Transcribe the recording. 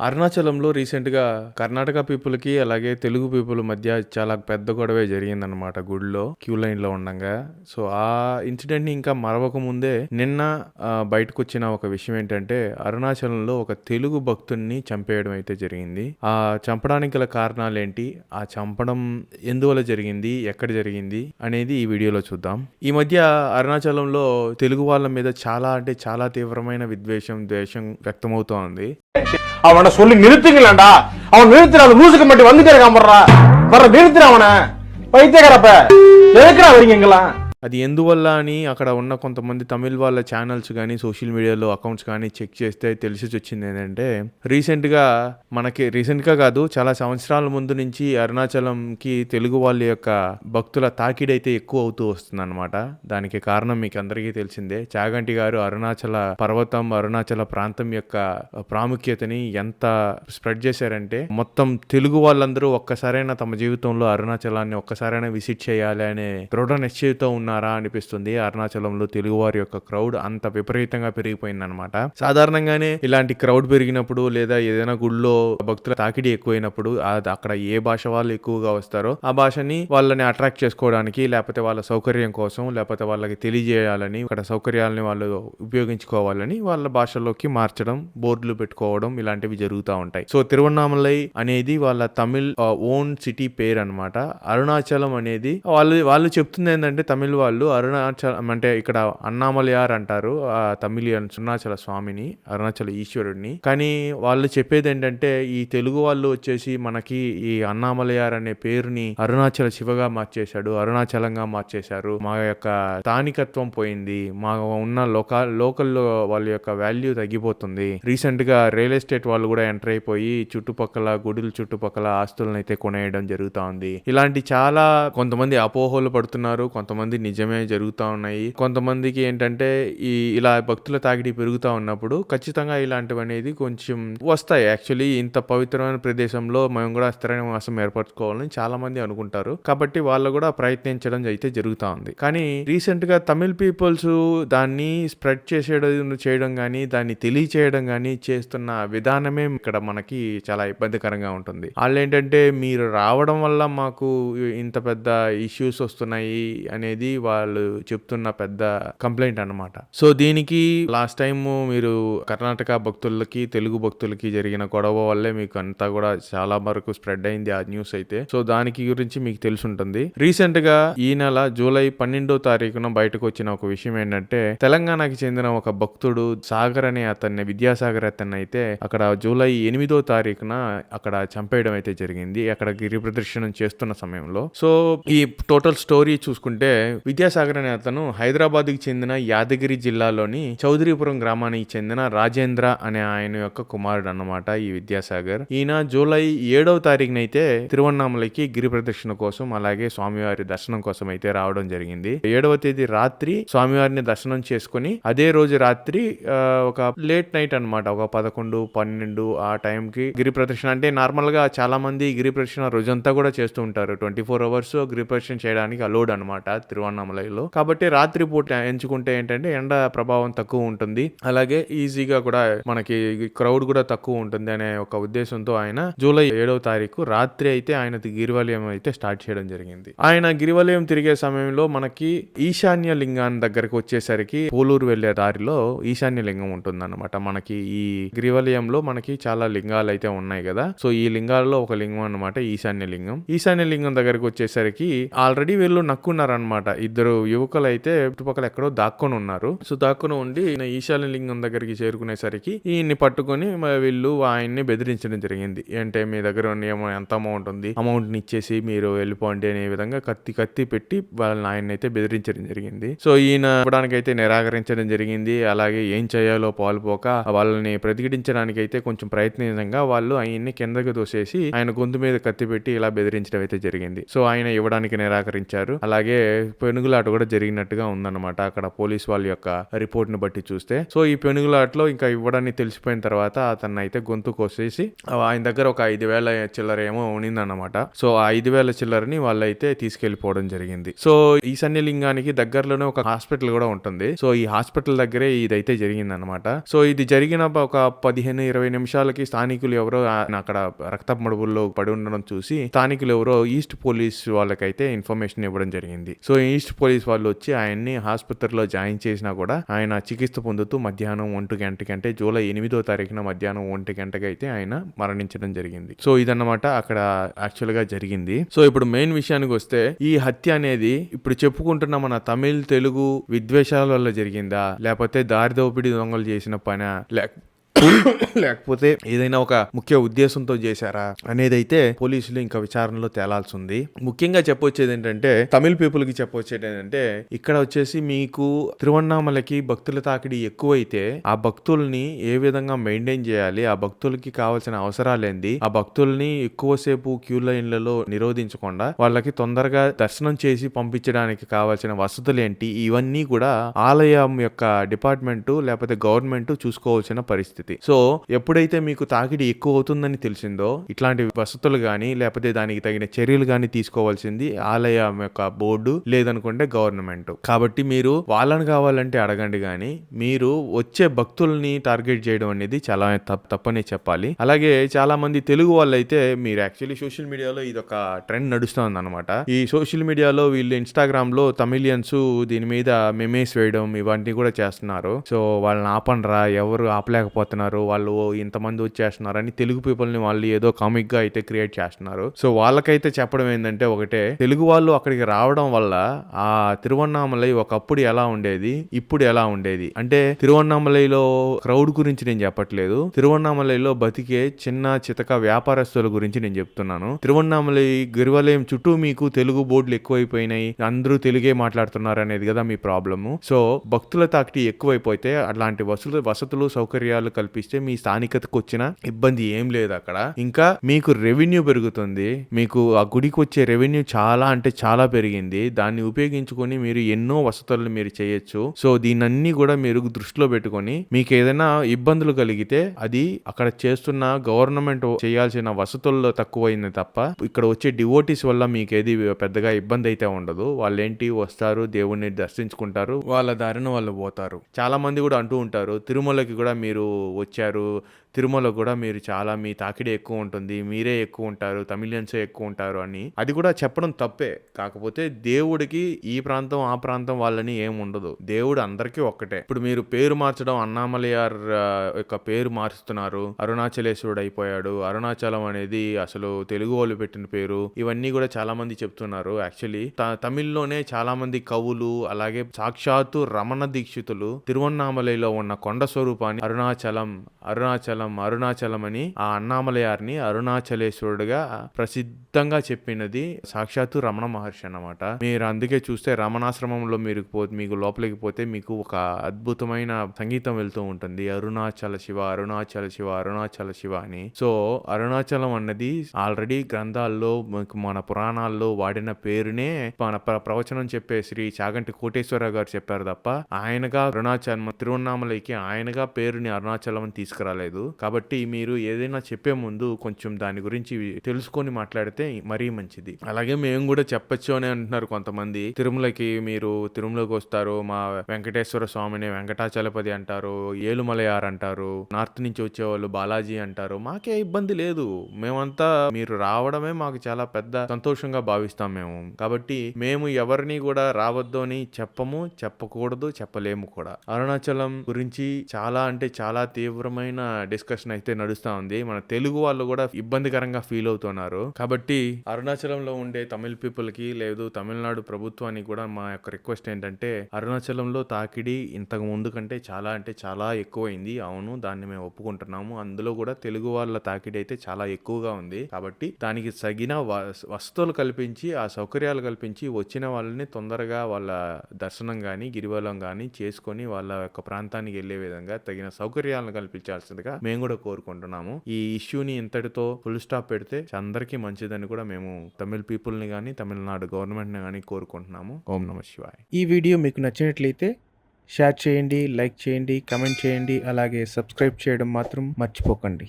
అరుణాచలంలో రీసెంట్‌గా కర్ణాటక పీపుల్‌కి, అలాగే తెలుగు పీపుల్ మధ్య చాలా పెద్ద గొడవే జరిగిందనమాట గుడిలో. క్యూ లైన్‌లో ఉండగా సో, ఆ ఇన్సిడెంట్‌ని ఇంకా మరవక ముందే నిన్న బయటకు బయటకొచ్చిన ఒక విషయం ఏంటంటే, అరుణాచలంలో ఒక తెలుగు భక్తుడిని చంపేయడం అయితే జరిగింది. ఆ చంపడానికి గల కారణాలు ఏంటి ఆ చంపడం ఎందువల్ల జరిగింది? ఎక్కడ జరిగింది? అనేది ఈ వీడియోలో చూద్దాం. ఈ మధ్య అరుణాచలంలో తెలుగు వాళ్ళ మీద చాలా అంటే చాలా తీవ్రమైన విద్వేషం, ద్వేషం వ్యక్తమవుతోంది. அவனை சொல்லி நிறுத்துங்களேன்டா. அவன் நிறுத்துற அந்த லூசுக்கு மட்டும் வந்துட்டே இருக்கான் வர்ற. நிறுத்துற அவனை. பைத்தியக்காரப்ப. எதுக்குடா வரீங்க இங்கெல்லாம். అది ఎందువల్ల అని అక్కడ ఉన్న కొంతమంది తమిళ్ వాళ్ళ ఛానల్స్ కానీ సోషల్ మీడియాలో అకౌంట్స్ కానీ చెక్ చేస్తే తెలిసి వచ్చింది ఏంటంటే రీసెంట్గా మనకి రీసెంట్గా కాదు చాలా సంవత్సరాల ముందు నుంచి అరుణాచలంకి తెలుగు వాళ్ళ యొక్క భక్తుల తాకిడైతే ఎక్కువ అవుతూ వస్తుందన్నమాట. దానికి కారణం మీకు అందరికీ తెలిసిందే. చాగంటి గారు అరుణాచల పర్వతం అరుణాచల ప్రాంతం యొక్క ప్రాముఖ్యతని ఎంత స్ప్రెడ్ చేశారంటే మొత్తం తెలుగు వాళ్ళందరూ ఒక్కసారైనా తమ జీవితంలో అరుణాచలాన్ని ఒక్కసారైనా విజిట్ చేయాలి అనే దృఢ నిశ్చయితో ఉన్నారా అనిపిస్తుంది. అరుణాచలంలో తెలుగువారి యొక్క క్రౌడ్ అంత విపరీతంగా పెరిగిపోయిందనమాట సాధారణంగానే ఇలాంటి క్రౌడ్ పెరిగినప్పుడు లేదా ఏదైనా గుళ్ళో భక్తుల తాకిడి ఎక్కువైనప్పుడు అక్కడ ఏ భాష వాళ్ళు ఎక్కువగా వస్తారో ఆ భాషని వాళ్ళని అట్రాక్ట్ చేసుకోవడానికి లేకపోతే వాళ్ళ సౌకర్యం కోసం లేకపోతే వాళ్ళకి తెలియజేయాలని అక్కడ సౌకర్యాలని వాళ్ళు ఉపయోగించుకోవాలని వాళ్ళ భాషలోకి మార్చడం బోర్డులు పెట్టుకోవడం ఇలాంటివి జరుగుతూ ఉంటాయి. సో తిరువన్నామలై అనేది వాళ్ళ తమిళ్ ఓన్ సిటీ పేరు అనమాట అరుణాచలం అనేది వాళ్ళు వాళ్ళు చెప్తుంది ఏంటంటే తమిళ్ వాళ్ళు అరుణాచలం అంటే ఇక్కడ అన్నామలయార్ అంటారు ఆ తమిళియన్ సున్నాచల స్వామిని అరుణాచల ఈశ్వరుడిని కానీ వాళ్ళు చెప్పేది ఏంటంటే ఈ తెలుగు వాళ్ళు వచ్చేసి మనకి ఈ అన్నామలయార్ అనే పేరుని అరుణాచల శివగా మార్చేశాడు అరుణాచలంగా మార్చేశారు. మా యొక్క స్థానికత్వం పోయింది మా ఉన్న లోకా లోకల్లో వాళ్ళ యొక్క వాల్యూ తగ్గిపోతుంది. రీసెంట్గా రియల్ ఎస్టేట్ వాళ్ళు కూడా ఎంటర్ అయిపోయి చుట్టుపక్కల గుడుల చుట్టుపక్కల ఆస్తులను అయితే కొనేయడం జరుగుతా ఉంది ఇలాంటి చాలా కొంతమంది అపోహలు పడుతున్నారు కొంతమంది నిజమే జరుగుతూ ఉన్నాయి. కొంతమందికి ఏంటంటే ఈ ఇలా భక్తుల తాకిడి పెరుగుతూ ఉన్నప్పుడు ఖచ్చితంగా ఇలాంటివి అనేది కొంచెం వస్తాయి. యాక్చువల్లీ ఇంత పవిత్రమైన ప్రదేశంలో మేము కూడా స్థిర నివాసం ఏర్పరచుకోవాలని చాలా మంది అనుకుంటారు. కాబట్టి వాళ్ళు కూడా ప్రయత్నించడం అయితే జరుగుతూ ఉంది. కానీ రీసెంట్గా తమిళ్ పీపుల్స్ దాన్ని స్ప్రెడ్ చేసేయడం చేయడం కానీ దాన్ని తెలియచేయడం కానీ చేస్తున్న విధానమే ఇక్కడ మనకి చాలా ఇబ్బందికరంగా ఉంటుంది. వాళ్ళు ఏంటంటే మీరు రావడం వల్ల మాకు ఇంత పెద్ద ఇష్యూస్ వస్తున్నాయి అనేది వాళ్ళు చెప్తున్న పెద్ద కంప్లైంట్ అన్నమాట. సో దీనికి లాస్ట్ టైం మీరు కర్ణాటక భక్తులకి తెలుగు భక్తులకి జరిగిన గొడవ వల్లే మీకు అంతా కూడా చాలా వరకు స్ప్రెడ్ అయింది ఆ న్యూస్ అయితే. సో దానికి గురించి మీకు తెలిసి ఉంటుంది రీసెంట్గా ఈ నెల జూలై పన్నెండో తారీఖున బయటకు వచ్చిన ఒక విషయం ఏంటంటే తెలంగాణకి చెందిన ఒక భక్తుడు సాగర్ అనే అతన్ని విద్యాసాగర్ అతన్ని అయితే అక్కడ జూలై ఎనిమిదో తారీఖున అక్కడ చంపేయడం అయితే జరిగింది. అక్కడ గిరి ప్రదర్శనం చేస్తున్న సమయంలో. సో ఈ టోటల్ స్టోరీ చూసుకుంటే విద్యాసాగర్ అనే అతను హైదరాబాద్కి చెందిన యాదగిరి జిల్లాలోని చౌదరిపురం గ్రామానికి చెందిన రాజేంద్ర అనే ఆయన యొక్క కుమారుడు అన్నమాట ఈ విద్యాసాగర్. ఈయన జూలై ఏడవ తారీఖునైతే తిరువన్నామలకి గిరి ప్రదక్షిణ కోసం అలాగే స్వామివారి దర్శనం కోసం అయితే రావడం జరిగింది. ఏడవ తేదీ రాత్రి స్వామివారిని దర్శనం చేసుకుని అదే రోజు రాత్రి ఒక లేట్ నైట్ అన్నమాట ఒక పదకొండు పన్నెండు ఆ టైంకి గిరి ప్రదక్షిణ అంటే నార్మల్గా చాలా మంది గిరి ప్రదక్షిణ రోజంతా కూడా చేస్తూ ఉంటారు. ట్వంటీ ఫోర్ అవర్స్ గిరి ప్రదక్షిణ చేయడానికి అలౌడ్ అనమాట తిరువన్నామలలో కాబట్టి రాత్రి పూట ఎంచుకుంటే ఏంటంటే ఎండ ప్రభావం తక్కువ ఉంటుంది. అలాగే ఈజీగా కూడా మనకి క్రౌడ్ కూడా తక్కువ ఉంటుంది అనే ఒక ఉద్దేశంతో ఆయన జూలై ఏడవ తారీఖు రాత్రి అయితే ఆయన గిరివలయం అయితే స్టార్ట్ చేయడం జరిగింది. ఆయన గిరివలయం తిరిగే సమయంలో మనకి ఈశాన్య లింగాన్ని దగ్గరకు వచ్చేసరికి పోలూరు వెళ్ళే దారిలో ఈశాన్య లింగం ఉంటుంది మనకి ఈ గిరివలయంలో మనకి చాలా లింగాలు అయితే ఉన్నాయి కదా. సో ఈ లింగాల్లో ఒక లింగం అన్నమాట ఈశాన్య లింగం. ఈశాన్య లింగం దగ్గరకు వచ్చేసరికి ఆల్రెడీ వీళ్ళు నక్కున్నారనమాట ఇద్దరు యువకులు అయితే చుట్టుపక్కల ఎక్కడో దాక్కొని ఉన్నారు. సో దాక్కుని ఉండి ఈయన ఈశాన్య లింగం దగ్గరికి చేరుకునేసరికి ఈయన్ని పట్టుకొని వీళ్ళు ఆయన్ని బెదిరించడం జరిగింది. అంటే మీ దగ్గర ఉన్న ఏమో ఎంత అమౌంట్ ఉంది అమౌంట్ ఇచ్చేసి మీరు వెళ్ళిపోండి అనే విధంగా కత్తి కత్తి పెట్టి వాళ్ళని ఆయన అయితే బెదిరించడం జరిగింది. సో ఈయన ఇవ్వడానికి అయితే నిరాకరించడం జరిగింది. అలాగే ఏం చేయాలో పాల్పోక వాళ్ళని ప్రతిఘటించడానికి అయితే కొంచెం ప్రయత్నించగా వాళ్ళు ఆయన్ని కిందకి తోసేసి ఆయన గొంతు మీద కత్తి పెట్టి ఇలా బెదిరించడం అయితే జరిగింది. సో ఆయన ఇవ్వడానికి నిరాకరించారు. అలాగే పెనుగులాట కూడా జరిగినట్టుగా ఉందన్నమాట. అక్కడ పోలీస్ వాళ్ళ యొక్క రిపోర్ట్ని బట్టి చూస్తే. సో ఈ పెనుగులాటలో ఇంకా ఇవ్వడాన్ని తెలిసిపోయిన తర్వాత అతన్ని అయితే గొంతు కోసేసి ఆయన దగ్గర ఒక ఐదు వేల చిల్లర ఏమో ఉన్నిందన్నమాట. సో ఆ ఐదు వేల చిల్లరని వాళ్ళైతే తీసుకెళ్ళిపోవడం జరిగింది. సో ఈ సన్నిలింగానికి దగ్గరలోనే ఒక హాస్పిటల్ కూడా ఉంటుంది. సో ఈ హాస్పిటల్ దగ్గరే ఇదైతే జరిగిందనమాట సో ఇది జరిగిన ఒక పదిహేను ఇరవై నిమిషాలకి స్థానికులు ఎవరో అక్కడ రక్త మడుగుల్లో పడి ఉండడం చూసి స్థానికులు ఎవరో ఈస్ట్ పోలీస్ వాళ్ళకైతే ఇన్ఫర్మేషన్ ఇవ్వడం జరిగింది. సో ఈస్ట్ పోలీస్ వాళ్ళు వచ్చి ఆయన్ని ఆసుపత్రిలో జాయిన్ చేసినా కూడా ఆయన చికిత్స పొందుతూ మధ్యాహ్నం ఒంటి గంటకి అంటే జూలై ఎనిమిదో తారీఖున మధ్యాహ్నం ఒంటి గంటకి అయితే ఆయన మరణించడం జరిగింది. సో ఇదన్నమాట అక్కడ యాక్చువల్గా జరిగింది. సో ఇప్పుడు మెయిన్ విషయానికి వస్తే ఈ హత్య అనేది ఇప్పుడు చెప్పుకుంటున్న మన తమిళ్ తెలుగు విద్వేషాల వల్ల జరిగిందా? లేకపోతే దారి దోపిడీ దొంగలు చేసిన పని? లేక లేకపోతే ఏదైనా ఒక ముఖ్య ఉద్దేశంతో చేశారా అనేది అయితే పోలీసులు ఇంకా విచారణలో తేలాల్సి ఉంది ముఖ్యంగా చెప్పొచ్చేది ఏంటంటే తమిళ్ పీపుల్కి చెప్పొచ్చేది ఏంటంటే ఇక్కడ వచ్చేసి మీకు తిరువన్నామలకి భక్తుల తాకిడి ఎక్కువైతే ఆ భక్తుల్ని ఏ విధంగా మెయింటైన్ చేయాలి ఆ భక్తులకి కావాల్సిన అవసరాలేంది ఆ భక్తుల్ని ఎక్కువసేపు క్యూ లైన్లలో నిరోధించకుండా వాళ్ళకి తొందరగా దర్శనం చేసి పంపించడానికి కావాల్సిన వసతులు ఏంటి ఇవన్నీ కూడా ఆలయం యొక్క డిపార్ట్మెంట్ లేకపోతే గవర్నమెంట్ చూసుకోవాల్సిన పరిస్థితి. సో ఎప్పుడైతే మీకు తాకిడి ఎక్కువ అవుతుందని తెలిసిందో ఇట్లాంటి వసతులు కానీ లేకపోతే దానికి తగిన చర్యలు కానీ తీసుకోవాల్సింది ఆలయం యొక్క బోర్డు లేదనుకుంటే గవర్నమెంట్. కాబట్టి మీరు వాళ్ళని కావాలంటే అడగండి కానీ మీరు వచ్చే భక్తుల్ని టార్గెట్ చేయడం అనేది చాలా తప్పనే చెప్పాలి. అలాగే చాలా మంది తెలుగు వాళ్ళు అయితే మీరు యాక్చువల్లీ సోషల్ మీడియాలో ఇది ఒక ట్రెండ్ నడుస్తుంది అనమాట ఈ సోషల్ మీడియాలో వీళ్ళు ఇన్స్టాగ్రామ్లో తమిలియన్స్ దీని మీద మెమేస్ వేయడం ఇవన్నీ కూడా చేస్తున్నారు. సో వాళ్ళని ఆపనరా ఎవరు ఆపలేకపోతున్నారు వాళ్ళు ఇంతమంది వచ్చేస్తున్నారు అని తెలుగు పీపుల్ని వాళ్ళు ఏదో కామిక్గా అయితే క్రియేట్ చేస్తున్నారు. సో వాళ్ళకైతే చెప్పడం ఏంటంటే ఒకటే తెలుగు వాళ్ళు అక్కడికి రావడం వల్ల ఆ తిరువన్నామలై ఒకప్పుడు ఎలా ఉండేది ఇప్పుడు ఎలా ఉండేది? అంటే తిరువన్నామలైలో క్రౌడ్ గురించి నేను చెప్పట్లేదు. తిరువన్నామలైలో బతికే చిన్న చితక వ్యాపారస్తుల గురించి నేను చెప్తున్నాను. తిరువన్నామలై గిరివలయం చుట్టూ మీకు తెలుగు బోర్డులు ఎక్కువైపోయినాయి అందరూ తెలుగే మాట్లాడుతున్నారు అనేది కదా మీ ప్రాబ్లము. సో భక్తుల తాకిటి ఎక్కువైపోతే అలాంటి వసతులు వసతులు సౌకర్యాలు కల్పిస్తే మీ స్థానికతకు వచ్చిన ఇబ్బంది ఏం లేదు అక్కడ. ఇంకా మీకు రెవెన్యూ పెరుగుతుంది. మీకు ఆ గుడికి వచ్చే రెవెన్యూ చాలా అంటే చాలా పెరిగింది. దాన్ని ఉపయోగించుకొని మీరు ఎన్నో వసతులను మీరు చేయొచ్చు. సో దీనన్నీ కూడా మీరు దృష్టిలో పెట్టుకొని మీకు ఏదైనా ఇబ్బందులు కలిగితే అది అక్కడ చేస్తున్న గవర్నమెంట్ చేయాల్సిన వసతుల్లో తక్కువైంది తప్ప ఇక్కడ వచ్చే డివోటీస్ వల్ల మీకు ఏది పెద్దగా ఇబ్బంది అయితే ఉండదు. వాళ్ళు ఏంటి వస్తారు దేవుణ్ణి దర్శించుకుంటారు వాళ్ళ దారిన వాళ్ళు పోతారు. చాలా మంది కూడా అంటూ ఉంటారు తిరుమలకి కూడా మీరు వచ్చారు. తిరుమల కూడా మీరు చాలా మీ తాకిడి ఎక్కువ ఉంటుంది. మీరే ఎక్కువ ఉంటారు. తమిళియన్సే ఎక్కువ ఉంటారు అని. అది కూడా చెప్పడం తప్పే. కాకపోతే దేవుడికి ఈ ప్రాంతం ఆ ప్రాంతం వాళ్ళని ఏముండదు ఉండదు. దేవుడు అందరికీ ఒక్కటే. ఇప్పుడు మీరు పేరు మార్చడం అన్నామలయార్ యొక్క పేరు మారుస్తున్నారు అరుణాచలేశ్వరుడు అయిపోయాడు. అరుణాచలం అనేది అసలు తెలుగు వాళ్ళు పెట్టిన పేరు. ఇవన్నీ కూడా చాలా మంది చెప్తున్నారు. యాక్చువల్లీ తమిళ్ళోనే చాలా మంది కవులు అలాగే సాక్షాత్తు రమణ దీక్షితులు తిరువన్నామలైలో ఉన్న కొండ స్వరూపాన్ని అరుణాచలం అరుణాచలం అరుణాచలం అని ఆ అన్నామలయారిని అరుణాచలేశ్వరుడుగా ప్రసిద్ధంగా చెప్పినది సాక్షాత్తు రమణ మహర్షి అన్నమాట. మీరు అందుకే చూస్తే రమణాశ్రమంలో మీరు మీకు లోపలికి పోతే మీకు ఒక అద్భుతమైన సంగీతం వెళ్తూ ఉంటుంది. అరుణాచల శివ అరుణాచల శివ అరుణాచల శివ అని. సో అరుణాచలం అన్నది ఆల్రెడీ గ్రంథాల్లో మన పురాణాల్లో వాడిన పేరునే మన ప్ర- ప్రవచనం చెప్పే శ్రీ చాగంటి కోటేశ్వరరావు గారు చెప్పారు తప్ప ఆయనగా అరుణాచలం తిరువన్నామలైకి ఆయనగా పేరుని అరుణాచలం అని తీసుకురాలేదు. కాబట్టి మీరు ఏదైనా చెప్పే ముందు కొంచెం దాని గురించి తెలుసుకొని మాట్లాడితే మరీ మంచిది. అలాగే మేము కూడా చెప్పచ్చు అని అంటున్నారు కొంతమంది. తిరుమలకి మీరు తిరుమలకి వస్తారు. మా వెంకటేశ్వర స్వామిని వెంకటాచలపతి అంటారు. ఏలుమలయార్ అంటారు. నార్త్ నుంచి వచ్చేవాళ్ళు బాలాజీ అంటారు. మాకే ఇబ్బంది లేదు. మేమంతా మీరు రావడమే మాకు చాలా పెద్ద సంతోషంగా భావిస్తాం మేము. కాబట్టి మేము ఎవరిని కూడా రావద్దు అని చెప్పము చెప్పకూడదు చెప్పలేము కూడా. అరుణాచలం గురించి చాలా అంటే చాలా తీవ్రమైన డిస్కషన్ అయితే నడుస్తూ ఉంది. మన తెలుగు వాళ్ళు కూడా ఇబ్బందికరంగా ఫీల్ అవుతున్నారు. కాబట్టి అరుణాచలంలో ఉండే తమిళ పీపుల్కి లేదు తమిళనాడు ప్రభుత్వానికి కూడా మా యొక్క రిక్వెస్ట్ ఏంటంటే అరుణాచలంలో తాకిడి ఇంతకు ముందు కంటే చాలా అంటే చాలా ఎక్కువైంది. అవును దాన్ని మేము ఒప్పుకుంటున్నాము. అందులో కూడా తెలుగు వాళ్ళ తాకిడి అయితే చాలా ఎక్కువగా ఉంది. కాబట్టి దానికి తగిన వస్తువులు వసతులు కల్పించి ఆ సౌకర్యాలు కల్పించి వచ్చిన వాళ్ళని తొందరగా వాళ్ళ దర్శనం కానీ గిరివలం కానీ చేసుకొని వాళ్ళ యొక్క ప్రాంతానికి వెళ్ళే విధంగా తగిన సౌకర్యాలు సౌకర్యాలను కల్పించాల్సిందిగా మేము కూడా కోరుకుంటున్నాము. ఈ ఇష్యూని ఇంతటితో ఫుల్ స్టాప్ పెడితే అందరికీ మంచిదని కూడా మేము తమిళ పీపుల్ని కానీ తమిళనాడు గవర్నమెంట్ని కానీ కోరుకుంటున్నాము. ఓం నమ శివాయ్. ఈ వీడియో మీకు నచ్చినట్లయితే షేర్ చేయండి లైక్ చేయండి కమెంట్ చేయండి అలాగే సబ్స్క్రైబ్ చేయడం మాత్రం మర్చిపోకండి.